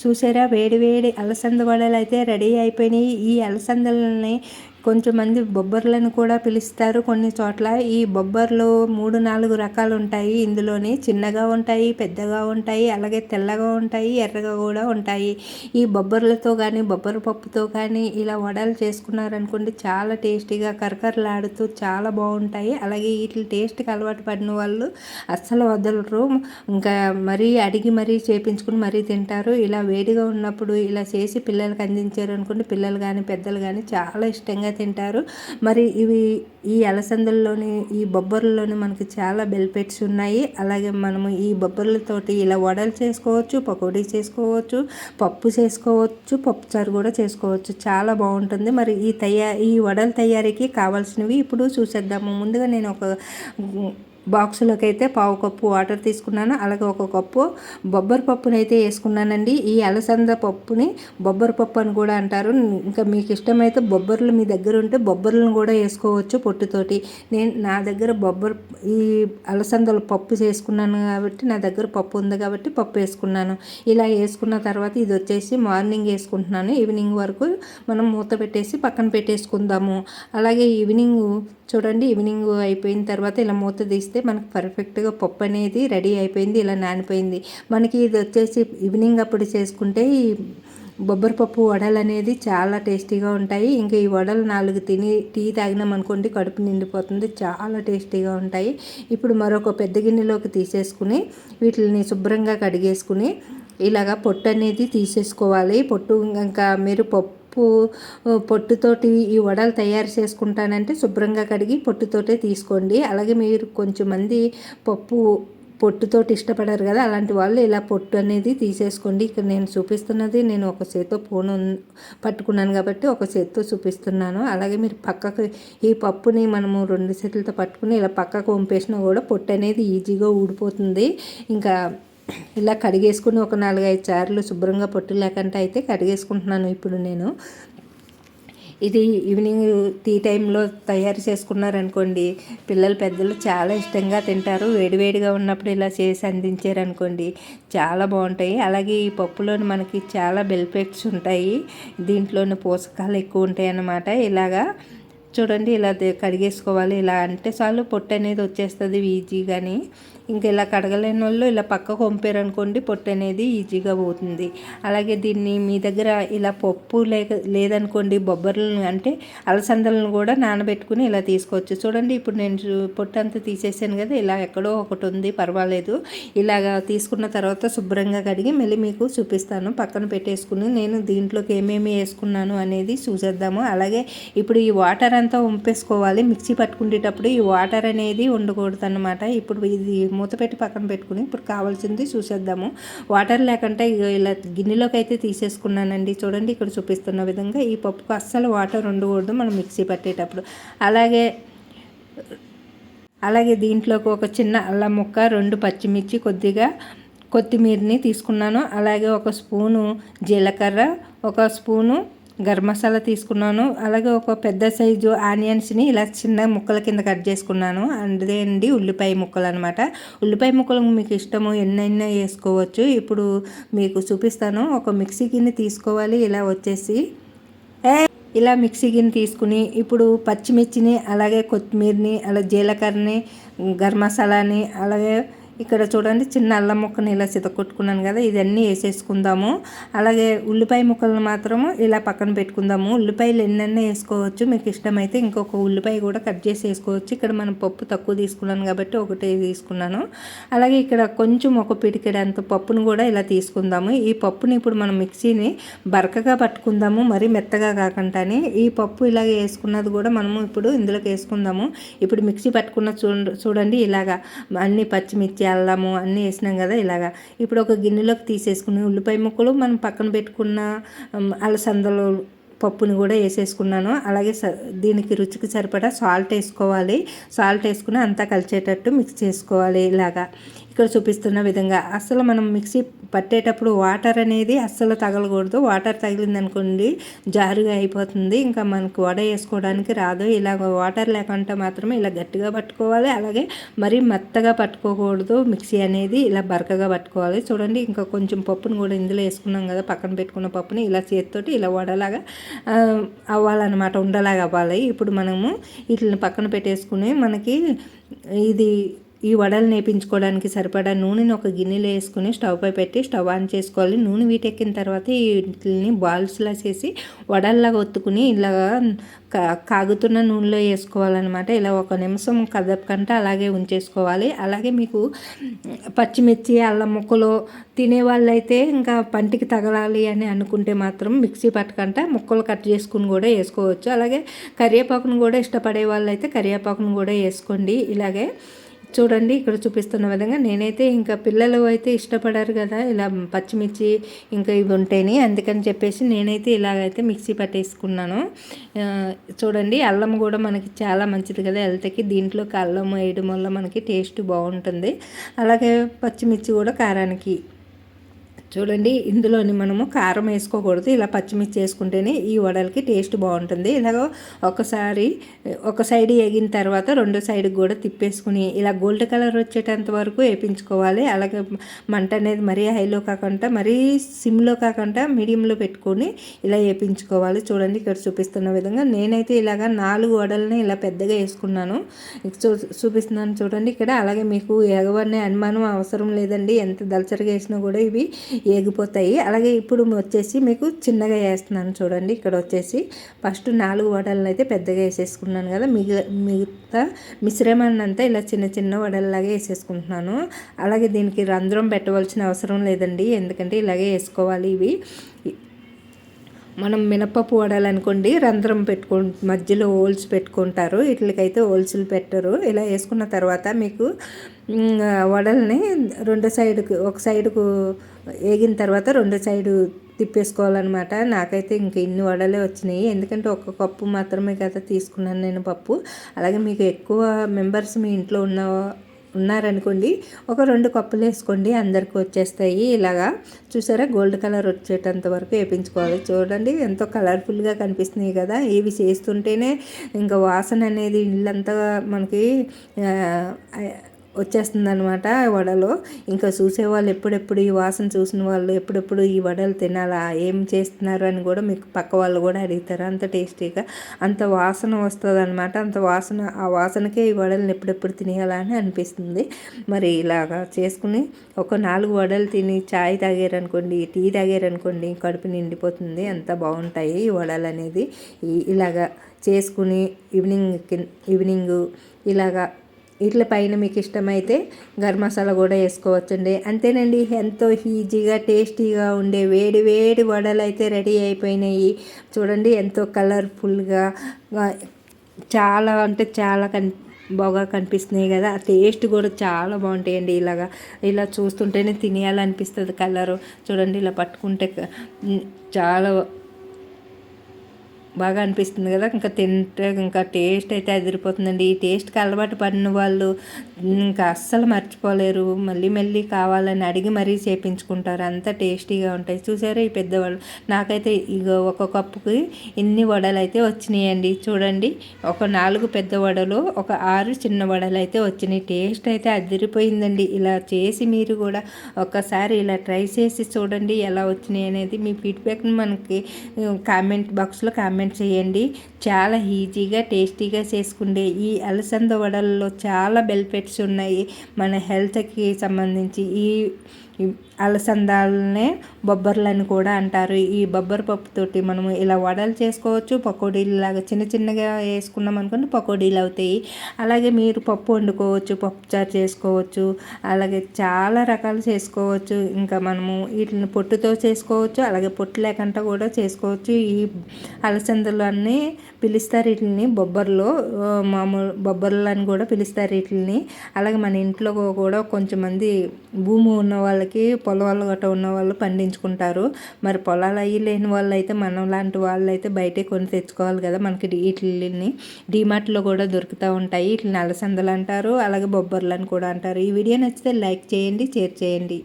చూసారా? వేడి వేడి అలసంద వడలు అయితే రెడీ అయిపోయినాయి. ఈ అలసందలని కొంచెమంది బొబ్బర్లను కూడా పిలుస్తారు కొన్ని చోట్ల. ఈ బొబ్బర్లు మూడు నాలుగు రకాలు ఉంటాయి. ఇందులోని చిన్నగా ఉంటాయి పెద్దగా ఉంటాయి అలాగే తెల్లగా ఉంటాయి ఎర్రగా కూడా ఉంటాయి. ఈ బొబ్బర్లతో కానీ బొబ్బర పప్పుతో కానీ ఇలా వడలు చేసుకున్నారనుకోండి చాలా టేస్టీగా కరకరలాడుతూ చాలా బాగుంటాయి. అలాగే వీటి టేస్ట్కి అలవాటు పడిన వాళ్ళు అస్సలు వదలరు. ఇంకా మరీ అడిగి మరీ చేపించుకుని మరీ తింటారు. ఇలా వేడిగా ఉన్నప్పుడు ఇలా చేసి పిల్లలకి అందించారు అనుకోండి పిల్లలు కానీ పెద్దలు కానీ చాలా ఇష్టంగా తింటారు. మరి ఇవి ఈ అలసందల్లోని ఈ బొబ్బర్లలోని మనకి చాలా బెల్పెట్స్ ఉన్నాయి. అలాగే మనము ఈ బొబ్బర్లతోటి ఇలా వడలు చేసుకోవచ్చు పకోడీ చేసుకోవచ్చు పప్పు చేసుకోవచ్చు పప్పు చారు కూడా చేసుకోవచ్చు. చాలా బాగుంటుంది. మరి ఈ తయారు ఈ వడల తయారీకి కావాల్సినవి ఇప్పుడు చూసేద్దాము. ముందుగా నేను ఒక బాక్సులోకి అయితే పావు కప్పు వాటర్ తీసుకున్నాను. అలాగే ఒక కప్పు బొబ్బరి పప్పునైతే అయితే వేసుకున్నానండి. ఈ అలసంద పప్పుని బొబ్బరి పప్పు అని కూడా అంటారు. ఇంకా మీకు ఇష్టమైతే బొబ్బర్లు మీ దగ్గర ఉంటే బొబ్బర్లను కూడా వేసుకోవచ్చు పొట్టుతోటి. నేను నా దగ్గర బొబ్బరి ఈ అలసందలు పప్పు చేసుకున్నాను కాబట్టి నా దగ్గర పప్పు ఉంది కాబట్టి పప్పు వేసుకున్నాను. ఇలా వేసుకున్న తర్వాత ఇది వచ్చేసి మార్నింగ్ వేసుకుంటున్నాను. ఈవినింగ్ వరకు మనం మూత పెట్టేసి పక్కన పెట్టేసుకుందాము. అలాగే ఈవినింగ్ చూడండి ఈవినింగ్ అయిపోయిన తర్వాత ఇలా మూత తీస్తే మనకు పర్ఫెక్ట్గా పప్పు అనేది రెడీ అయిపోయింది ఇలా నానిపోయింది. మనకి ఇది వచ్చేసి ఈవినింగ్ అప్పుడు చేసుకుంటే ఈ బొబ్బరి పప్పు వడలు అనేది చాలా టేస్టీగా ఉంటాయి. ఇంకా ఈ వడలు నాలుగు తిని టీ తాగినాం అనుకోండి కడుపు నిండిపోతుంది చాలా టేస్టీగా ఉంటాయి. ఇప్పుడు మరొక పెద్ద గిన్నెలోకి తీసేసుకుని వీటిని శుభ్రంగా కడిగేసుకుని ఇలాగా పొట్టు అనేది తీసేసుకోవాలి. పొట్టు ఇంకా మీరు పప్పు పప్పు పొట్టుతోటి ఈ వడలు తయారు చేసుకుంటానంటే శుభ్రంగా కడిగి పొట్టుతోటే తీసుకోండి. అలాగే మీరు కొంచెం మంది పప్పు పొట్టుతోటి ఇష్టపడరు కదా అలాంటి వాళ్ళు ఇలా పొట్టు అనేది తీసేసుకోండి. ఇక్కడ నేను చూపిస్తున్నది నేను ఒక చేత్తో ఫోన్ పట్టుకున్నాను కాబట్టి ఒక చేత్తో చూపిస్తున్నాను. అలాగే మీరు పక్కకు ఈ పప్పుని మనము రెండు చేతులతో పట్టుకుని ఇలా పక్కకు వంపేసినా కూడా పొట్టు అనేది ఈజీగా ఊడిపోతుంది. ఇంకా ఇలా కడిగేసుకుని ఒక నాలుగైదు సార్లు శుభ్రంగా పొట్టు లేకుండా అయితే కడిగేసుకుంటున్నాను ఇప్పుడు నేను. ఇది ఈవినింగ్ టీ టైంలో తయారు చేసుకున్నారనుకోండి పిల్లలు పెద్దలు చాలా ఇష్టంగా తింటారు. వేడివేడిగా ఉన్నప్పుడు ఇలా చేసి అందించారనుకోండి చాలా బాగుంటాయి. అలాగే ఈ పప్పులోని మనకి చాలా బెనిఫిట్స్ ఉంటాయి. దీంట్లోని పోషకాలు ఎక్కువ ఉంటాయి అన్నమాట ఇలాగా చూడండి ఇలా కడిగేసుకోవాలి. ఇలా అంటే చాలు పొట్టు అనేది వచ్చేస్తుంది ఈజీగాని ఇంకా ఇలా కడగలేని వాళ్ళు ఇలా పక్కకు వంపారనుకోండి పొట్టు అనేది ఈజీగా పోతుంది. అలాగే దీన్ని మీ దగ్గర ఇలా పప్పు లేక లేదనుకోండి బొబ్బర్లను అంటే అలసందలను కూడా నానబెట్టుకుని ఇలా తీసుకోవచ్చు. చూడండి ఇప్పుడు నేను పొట్టు అంతా తీసేసాను కదా ఇలా ఎక్కడో ఒకటి ఉంది పర్వాలేదు. ఇలాగా తీసుకున్న తర్వాత శుభ్రంగా కడిగి మళ్ళీ మీకు చూపిస్తాను. పక్కన పెట్టేసుకుని నేను దీంట్లోకి ఏమేమి వేసుకున్నాను అనేది చూసేద్దాము. అలాగే ఇప్పుడు ఈ వాటర్ అంతా వంపేసుకోవాలి మిక్సీ పట్టుకునేటప్పుడు ఈ వాటర్ అనేది ఉండకూడదు అనమాట ఇప్పుడు ఇది మూత పెట్టి పక్కన పెట్టుకుని ఇప్పుడు కావాల్సింది చూసేద్దాము. వాటర్ లేకుండా ఇలా గిన్నెలోకి అయితే తీసేసుకున్నానండి. చూడండి ఇక్కడ చూపిస్తున్న విధంగా ఈ పప్పుకు అస్సలు వాటర్ ఉండకూడదు మనం మిక్సీ పట్టేటప్పుడు. అలాగే అలాగే దీంట్లోకి ఒక చిన్న అల్లం ముక్క రెండు పచ్చిమిర్చి కొద్దిగా కొత్తిమీరని తీసుకున్నాను. అలాగే ఒక స్పూను జీలకర్ర ఒక స్పూను గరం మసాలా తీసుకున్నాను. అలాగే ఒక పెద్ద సైజు ఆనియన్స్ని ఇలా చిన్న ముక్కల కింద కట్ చేసుకున్నాను. అదే అండి ఉల్లిపాయ ముక్కలు అనమాట ఉల్లిపాయ ముక్కలు మీకు ఇష్టము ఎన్నైనా వేసుకోవచ్చు. ఇప్పుడు మీకు చూపిస్తాను. ఒక మిక్సీ గిన్నె తీసుకోవాలి. ఇలా వచ్చేసి ఇలా మిక్సీ గిన్నె తీసుకుని ఇప్పుడు పచ్చిమిర్చిని అలాగే కొత్తిమీరని అలా జీలకర్రని గరం మసాలాని అలాగే ఇక్కడ చూడండి చిన్న అల్లం ముక్కని ఇలా కొట్టుకున్నాను కదా ఇదన్నీ వేసేసుకుందాము. అలాగే ఉల్లిపాయ ముక్కలను మాత్రము ఇలా పక్కన పెట్టుకుందాము. ఉల్లిపాయలు ఎన్నెన్న వేసుకోవచ్చు. మీకు ఇష్టమైతే ఇంకొక ఉల్లిపాయ కూడా కట్ చేసి వేసుకోవచ్చు. ఇక్కడ మనం పప్పు తక్కువ తీసుకున్నాను కాబట్టి ఒకటే తీసుకున్నాను. అలాగే ఇక్కడ కొంచెం ఒక పిడికెడంత పప్పును కూడా ఇలా తీసుకుందాము. ఈ పప్పుని ఇప్పుడు మనం మిక్సీని బరకగా పట్టుకుందాము మరి మెత్తగా కాకుండా ఈ పప్పు ఇలాగ వేసుకున్నది కూడా మనము ఇప్పుడు ఇందులోకి వేసుకుందాము. ఇప్పుడు మిక్సీ పట్టుకున్న చూడండి ఇలాగా అన్ని పచ్చిమిర్చి అల్లము అన్నీ వేసినాం కదా ఇలాగా. ఇప్పుడు ఒక గిన్నెలోకి తీసేసుకుని ఉల్లిపాయ ముక్కలు మనం పక్కన పెట్టుకున్న అలసందలు పప్పుని కూడా వేసేసుకున్నాను. అలాగే దీనికి రుచికి సరిపడా సాల్ట్ వేసుకోవాలి. సాల్ట్ వేసుకుని అంతా కలిసేటట్టు మిక్స్ చేసుకోవాలి ఇలాగా. ఇక్కడ చూపిస్తున్న విధంగా అసలు మనం మిక్సీ పట్టేటప్పుడు వాటర్ అనేది అస్సలు తగలకూడదు. వాటర్ తగిలింది అనుకోండి జారుగా అయిపోతుంది. ఇంకా మనకు వడ వేసుకోవడానికి రాదు. ఇలా వాటర్ లేకుండా మాత్రమే ఇలా గట్టిగా పట్టుకోవాలి. అలాగే మరీ మెత్తగా పట్టుకోకూడదు. మిక్సీ అనేది ఇలా బరకగా పట్టుకోవాలి. చూడండి ఇంకా కొంచెం పప్పును కూడా ఇందులో వేసుకున్నాం కదా పక్కన పెట్టుకున్న పప్పుని ఇలా చేతితోటి ఇలా వడలాగా అవ్వాలన్నమాట ఉండలాగా అవ్వాలి. ఇప్పుడు మనము వీటిని పక్కన పెట్టేసుకుని మనకి ఇది ఈ వడలు నేపించుకోవడానికి సరిపడా నూనెని ఒక గిన్నెలో వేసుకుని స్టవ్పై పెట్టి స్టవ్ ఆన్ చేసుకోవాలి. నూనె వీటెక్కిన తర్వాత వీటిని బాల్స్లా చేసి వడల్లాగా ఒత్తుకుని ఇలాగా కాగుతున్న నూనెలో వేసుకోవాలన్నమాట. ఇలా ఒక నిమిషం కదపకంటే అలాగే ఉంచేసుకోవాలి. అలాగే మీకు పచ్చిమిర్చి అల్లం ముక్కలు తినే వాళ్ళైతే ఇంకా పంటికి తగలాలి అని అనుకుంటే మాత్రం మిక్సీ పట్టకంట ముక్కలు కట్ చేసుకుని కూడా వేసుకోవచ్చు. అలాగే కరివేపాకును కూడా ఇష్టపడే వాళ్ళైతే కరివేపాకును కూడా వేసుకోండి. ఇలాగే చూడండి ఇక్కడ చూపిస్తున్న విధంగా నేనైతే ఇంకా పిల్లలు అయితే ఇష్టపడారు కదా ఇలా పచ్చిమిర్చి ఇంకా ఇవి ఉంటాయని అందుకని చెప్పేసి నేనైతే ఇలాగైతే మిక్సీ పట్టేసుకున్నాను. చూడండి అల్లం కూడా మనకి చాలా మంచిది కదా హెల్త్కి. దీంట్లోకి అల్లం వేయడం వల్ల మనకి టేస్ట్ బాగుంటుంది. అలాగే పచ్చిమిర్చి కూడా కారానికి చూడండి ఇందులోని మనము కారం వేసుకోకూడదు. ఇలా పచ్చిమిర్చి వేసుకుంటేనే ఈ వడలకి టేస్ట్ బాగుంటుంది. ఇలాగ ఒకసారి ఒక సైడ్ వేగిన తర్వాత రెండో సైడ్కి కూడా తిప్పేసుకుని ఇలా గోల్డ్ కలర్ వచ్చేటంత వరకు వేపించుకోవాలి. అలాగే మంట అనేది మరీ హైలో కాకుండా మరీ సిమ్లో కాకుండా మీడియంలో పెట్టుకొని ఇలా వేపించుకోవాలి. చూడండి ఇక్కడ చూపిస్తున్న విధంగా నేనైతే ఇలాగ నాలుగు వడలని ఇలా పెద్దగా వేసుకున్నాను. చూ చూపిస్తున్నాను చూడండి ఇక్కడ. అలాగే మీకు ఎగవనే అనుమానం అవసరం లేదండి. ఎంత దళచరగా వేసినా కూడా ఇవి ఏగిపోతాయి. అలాగే ఇప్పుడు వచ్చేసి మీకు చిన్నగా వేస్తున్నాను చూడండి. ఇక్కడ వచ్చేసి ఫస్ట్ నాలుగు వడలను అయితే పెద్దగా వేసేసుకున్నాను కదా. మిగ మిగతా మిశ్రమాన్ని అంతా ఇలా చిన్న చిన్న వడల్లాగే వేసేసుకుంటున్నాను. అలాగే దీనికి రంధ్రం పెట్టవలసిన అవసరం లేదండి. ఎందుకంటే ఇలాగే వేసుకోవాలి ఇవి. మనం మినపప్పు వడాలనుకోండి రంధ్రం పెట్టుకు మధ్యలో హోల్స్ పెట్టుకుంటారు. ఇట్లకైతే హోల్స్లు పెట్టరు. ఇలా వేసుకున్న తర్వాత మీకు వడల్ని రెండు సైడ్కు ఒక సైడుకు వేగిన తర్వాత రెండు సైడు తిప్పేసుకోవాలన్నమాట. నాకైతే ఇంక ఇన్ని వడలే వచ్చినాయి. ఎందుకంటే ఒక కప్పు మాత్రమే కదా తీసుకున్నాను నేను పప్పు. అలాగే మీకు ఎక్కువ మెంబర్స్ మీ ఇంట్లో ఉన్న ఉన్నారనుకోండి ఒక రెండు కప్పులు వేసుకోండి అందరికి వచ్చేస్తాయి. ఇలాగా చూసారా గోల్డ్ కలర్ వచ్చేటంత వరకు వేయించుకోవాలి చూడండి ఎంతో కలర్ఫుల్గా కనిపిస్తున్నాయి కదా. ఇవి చేస్తుంటేనే ఇంకా వాసన అనేది ఇల్లంతా మనకి వచ్చేస్తుంది అనమాట వడలో. ఇంకా చూసేవాళ్ళు ఎప్పుడెప్పుడు ఈ వాసన చూసిన వాళ్ళు ఎప్పుడెప్పుడు ఈ వడలు తినాలా ఏం చేస్తున్నారు అని కూడా మీకు పక్క వాళ్ళు కూడా అడుగుతారు. అంత టేస్టీగా అంత వాసన వస్తుంది అనమాట అంత వాసన ఆ వాసనకే ఈ వడలను ఎప్పుడెప్పుడు తినేయాలా అని అనిపిస్తుంది. మరి ఇలాగా చేసుకుని ఒక నాలుగు వడలు తిని చాయ్ తాగారనుకోండి టీ తాగారనుకోండి కడుపు నిండిపోతుంది. అంత బాగుంటాయి ఈ వడలు అనేది. ఇలాగా చేసుకుని ఈవినింగ్ ఈవినింగ్ ఇలాగా ఇట్ల పైన మీకు ఇష్టమైతే గరం మసాలా కూడా వేసుకోవచ్చండి. అంతేనండి ఎంతో ఈజీగా టేస్టీగా ఉండే వేడి వేడి వడలు అయితే రెడీ అయిపోయినాయి. చూడండి ఎంతో కలర్ఫుల్గా చాలా అంటే చాలా కన్ బాగా కనిపిస్తున్నాయి కదా. ఆ టేస్ట్ కూడా చాలా బాగుంటాయండి ఇలాగా. ఇలా చూస్తుంటేనే తినేయాలనిపిస్తుంది కలరు. చూడండి ఇలా పట్టుకుంటే చాలా బాగా అనిపిస్తుంది కదా. ఇంకా తింటే ఇంకా టేస్ట్ అయితే అదిరిపోతుందండి. ఈ టేస్ట్కి అలవాటు పడిన వాళ్ళు ఇంకా అస్సలు మర్చిపోలేరు. మళ్ళీ మళ్ళీ కావాలని అడిగి మరీ చేపించుకుంటారు. అంత టేస్టీగా ఉంటాయి. చూసారా ఈ పెద్దవాళ్ళు? నాకైతే ఇక ఒక కప్పుకి ఇన్ని వడలు అయితే వచ్చినాయండి. చూడండి. ఒక నాలుగు పెద్ద వడలు ఒక ఆరు చిన్న వడలు అయితే వచ్చినాయి. టేస్ట్ అయితే అదిరిపోయిందండి. ఇలా చేసి మీరు కూడా ఒక్కసారి ఇలా ట్రై చేసి చూడండి ఎలా వచ్చినాయి అనేది మీ ఫీడ్బ్యాక్ని మనకి కామెంట్ బాక్స్లో కామెంట్ కామెంట్ చేయండి. చాలా ఈజీగా టేస్టీగా చేసుకుండే ఈ అలసంద వడల్లో చాలా బెనిఫిట్స్ ఉన్నాయి. మన హెల్త్కి సంబంధించి ఈ అలసందాలనే బొబ్బర్లని కూడా అంటారు. ఈ బొబ్బర్ పప్పుతోటి మనము ఇలా వడలు చేసుకోవచ్చు. పకోడీలు లాగా చిన్న చిన్నగా వేసుకున్నాం అనుకోండి పకోడీలు అవుతాయి. అలాగే మీరు పప్పు వండుకోవచ్చు పప్పు చారు చేసుకోవచ్చు అలాగే చాలా రకాలు చేసుకోవచ్చు. ఇంకా మనము వీటిని పొట్టుతో చేసుకోవచ్చు అలాగే పొట్టు లేకుండా కూడా చేసుకోవచ్చు. ఈ అలసందలు అన్నీ పిలుస్తారు వీటిని బొబ్బర్లు. మామూలు బొబ్బర్లు అని కూడా పిలుస్తారు వీటిని. అలాగే మన ఇంట్లో కూడా కొంచెం మంది భూమి ఉన్న వాళ్ళకి పొలాలు గట్రా ఉన్న వాళ్ళు పండించుకుంటారు. మరి పొలాలు అయ్యి లేని వాళ్ళు అయితే మనం లాంటి వాళ్ళు అయితే బయటే కొని తెచ్చుకోవాలి కదా మనకి వీటిని డీమార్ట్లో కూడా దొరుకుతూ ఉంటాయి. వీటిని అలసందలు అంటారు. అలాగే బొబ్బర్లు అని కూడా అంటారు. ఈ వీడియో నచ్చితే లైక్ చేయండి షేర్ చేయండి.